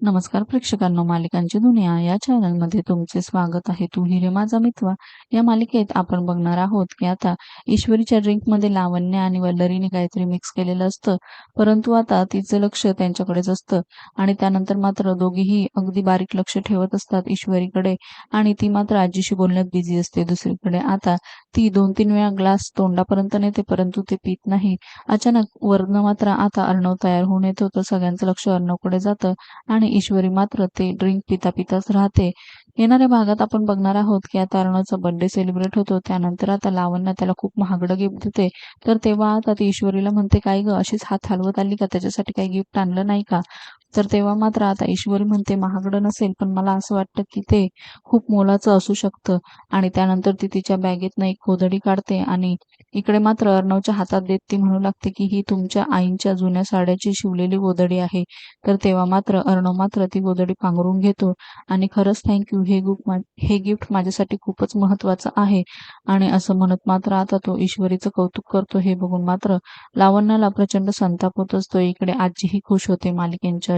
नमस्कार प्रेक्षकांनो मालिकांची दुनिया या चॅनलमध्ये तुमचे स्वागत आहे. तू हिरे माझा मित्र या मालिकेत आपण बघणार आहोत की आता ईश्वरीच्या ड्रिंकमध्ये लावण्य आणि वल्लरीने काहीतरी मिक्स केलेलं असतं. परंतु आता तिचं लक्ष त्यांच्याकडेच असतं आणि त्यानंतर मात्र दोघेही अगदी बारीक लक्ष ठेवत असतात ईश्वरीकडे आणि ती मात्र आजीशी बोलण्यात बिझी असते दुसरीकडे. आता ती दोन तीन वेळा ग्लास तोंडापर्यंत नेते परंतु ते पित नाही. अचानक वर्ण मात्र आता अर्णव तयार होऊन येतो. तर सगळ्यांचं लक्ष अर्णवकडे जातं आणि ईश्वरी मात्र ते ड्रिंक पिता पिताच राहते. येणाऱ्या भागात आपण बघणार आहोत की आता अर्णवचा बर्थडे सेलिब्रेट होतो. त्यानंतर आता लावण्य त्याला खूप महागडं गिफ्ट देते. तर तेव्हा आता ती ईश्वरीला म्हणते काय ग अशीच हात हलवत आली का? त्याच्यासाठी काही गिफ्ट आणलं नाही का? तर तेव्हा मात्र आता ईश्वरी म्हणते महागडं नसेल पण मला असं वाटतं की ते खूप मोलाचं असू शकतं. आणि त्यानंतर ती तिच्या बॅगेतनं एक खोदडी काढते आणि इकडे मात्र अर्णवच्या हातात देत ती म्हणू लागते की ही तुमच्या आईंच्या जुन्या साड्याची शिवलेली गोदडी आहे. तर तेव्हा मात्र अर्णव मात्र ती गोदडी पांघरून घेतो आणि खरंच थँक्यू हे गुप हे गिफ्ट माझ्यासाठी खूपच महत्वाचं आहे. आणि असं म्हणत मात्र आता तो ईश्वरीचं कौतुक करतो. हे बघून मात्र लावण्याला प्रचंड संताप होत असतो. इकडे आजीही खुश होते. मालिकेंच्या